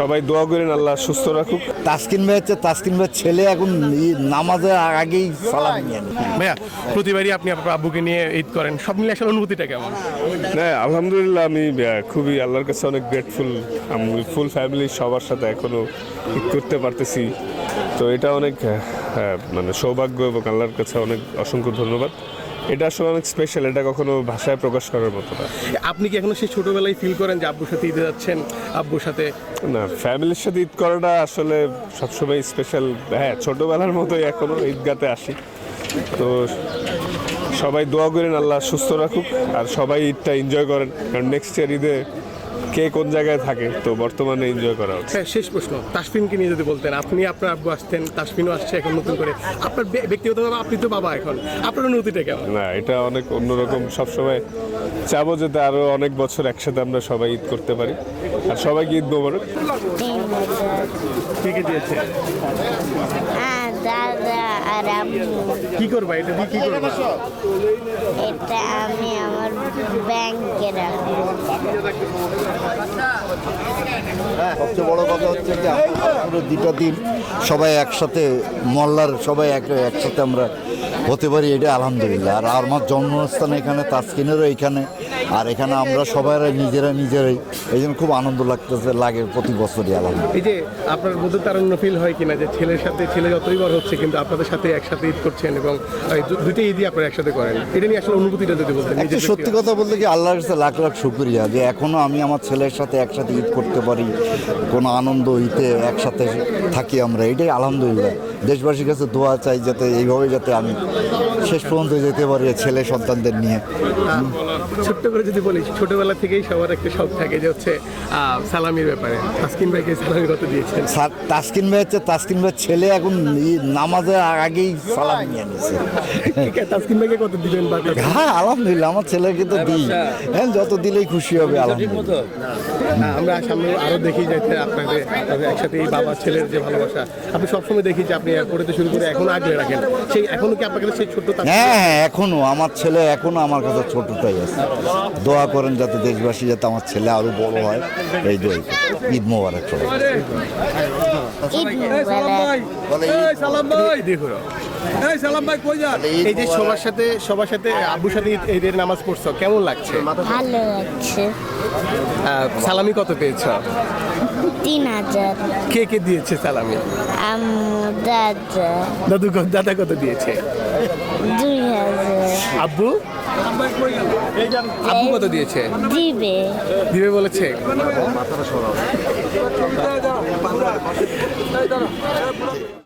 সবাই দোয়া করেন আল্লাহ সুস্থ রাখুক। তাসকিন ভাই হচ্ছে তাসকিন ভাইয়ের ছেলে এখন নামাজের আগেই সালাম নিয়ে ভাইয়া প্রতিবারই আপনি আপনার আব্বুকে নিয়ে ঈদ করেন। সব মিলে আসলে অনুভূতিটা কেমন? না আলহামদুলিল্লাহ আমি খুবই আল্লাহর কাছে অনেক গ্রেটফুল আমি ফুল ফ্যামিলি সবার সাথে এখনও ঈদ করতে পারতেছি। তো এটা অনেক মানে সৌভাগ্য এবং আল্লাহর কাছে অনেক অসংখ্য ধন্যবাদ। এটা আসলে অনেক স্পেশাল এটা কখনো ভাষায় প্রকাশ করার মতো না। আপনি কি এখনও সেই ছোটবেলায় ফিল করেন যে আব্বুর সাথে ঈদে যাচ্ছেন? আব্বুর সাথে? না ফ্যামিলির সাথে ঈদ করাটা আসলে সবসময় স্পেশাল হ্যাঁ ছোটোবেলার মতোই এখনও ঈদগাতে আসি। তো সবাই দোয়া করেন আল্লাহ সুস্থ রাখুক আর সবাই ঈদটা এনজয় করেন। কারণ নেক্সট ইয়ার ঈদে কে কোন জায়গায় থাকে? তো বর্তমানে এনজয় করা হচ্ছে। হ্যাঁ শেষ প্রশ্ন। তাসফিনকে নিয়ে যদি বলতেন আপনি আপনার আব্বু আসতেন তাসফিনও আসছে এখন নতুন করে। আপনার ব্য- ব্যক্তিগতভাবে আপনি তো বাবা এখন। আপনার অনুভূতিটা কেমন? না এটা অনেক অন্যরকম। সবসময় চাবো যাতে আরও অনেক বছর একসাথে আমরা সবাই ঈদ করতে পারি। আর সবাইকে ঈদ মোবারক। কে কে দিয়েছে? দাদা আর আম্মু। কি করবা? এটা দিয়ে কি করবা? এটা রাখব সবচেয়ে বড় কথা হচ্ছে যে পুরো দুটো দিন সবাই একসাথে মল্লার সবাই এক, একসাথে আমরা হতে পারি, এটা আলহামদুলিল্লাহ। আর আমার জন্মস্থান এখানে, তাসকিনেরও এখানে। আর এখানে আমরা সবাই নিজেরা নিজেরাই এই জন্য খুব আনন্দ লাগতেছে লাগে প্রতি বছরই আলহামদুলিল্লাহ এই যে আপনার মধ্যে তারুণ্য ফিল হয় কিনা যে ছেলের সাথে ছেলে যতই বড় হচ্ছে কিন্তু আপনাদের সাথে একসাথে ঈদ করছেন এবং দুইটা ঈদই আপনারা একসাথে করেন। এটা নিয়ে আসলে অনুভূতিটা যদি বলতেন সত্যি কথা বলতে কি আল্লাহর কাছে লাখ লাখ শুক্রিয়া যে এখনও আমি আমার ছেলের সাথে একসাথে ঈদ করতে পারি কোনো আনন্দ ঈদে একসাথে থাকি আমরা এটাই আলহামদুলিল্লাহ। দেশবাসীর কাছে দোয়া চাই যাতে এইভাবে যাতে আমি শেষ পর্যন্ত যেতে পারি ছেলে সন্তানদের নিয়ে। ছোট্ট করে যদি বলি ছোটবেলা থেকেই সবার একটা শখ থাকে যে হচ্ছে সালামির ব্যাপারে। তাসকিন ভাইকে সালামি কত দিয়েছেন। তাসকিন ভাই হচ্ছে তাসকিন ভাইয়ের ছেলে এখন নামাজের আগেই সালাম নিয়ে নিছে। তাসকিন ভাইকে কত দিবেন হ্যাঁ আলহামদুলিল্লাহ আমার ছেলেকে তো দিই। হ্যাঁ যত দিলেই খুশি হবে আলহামদুলিল্লাহ। আমরা সামনে আরও দেখি যে আপনাদের আপনাদের একসাথে এই বাবা ছেলের যে ভালোবাসা। আপনি সবসময় দেখি যে আপনি এয়ারপোর্টে শুরু করে এখন আগলে রাখেন। সেই এখনও কি আপনার কাছে সেই তাসকিন- হ্যাঁ হ্যাঁ এখনও। আমার ছেলে এখনও আমার কাছে ছোটটাই আছে। দোয়া করেন যাতে দেশবাসী যাতে আমার ছেলে আরও বড় হয়। এই দোয়াই ঈদ মোবারক সবাই এই যে সবার সাথে সবার সাথে আব্বুর সাথে ঈদ- ঈদের নামাজ পড়ছো কেমন লাগছে? ভালো আহ, সালামি কত পেয়েছ? তিন হাজার। কে কে দিয়েছে সালামি? আম্মু দাদা। দাদু দাদা কত দিয়েছে? দুই হাজার। আব্বু? আব্বু কত দিয়েছে? দিবে। দিবে বলেছে।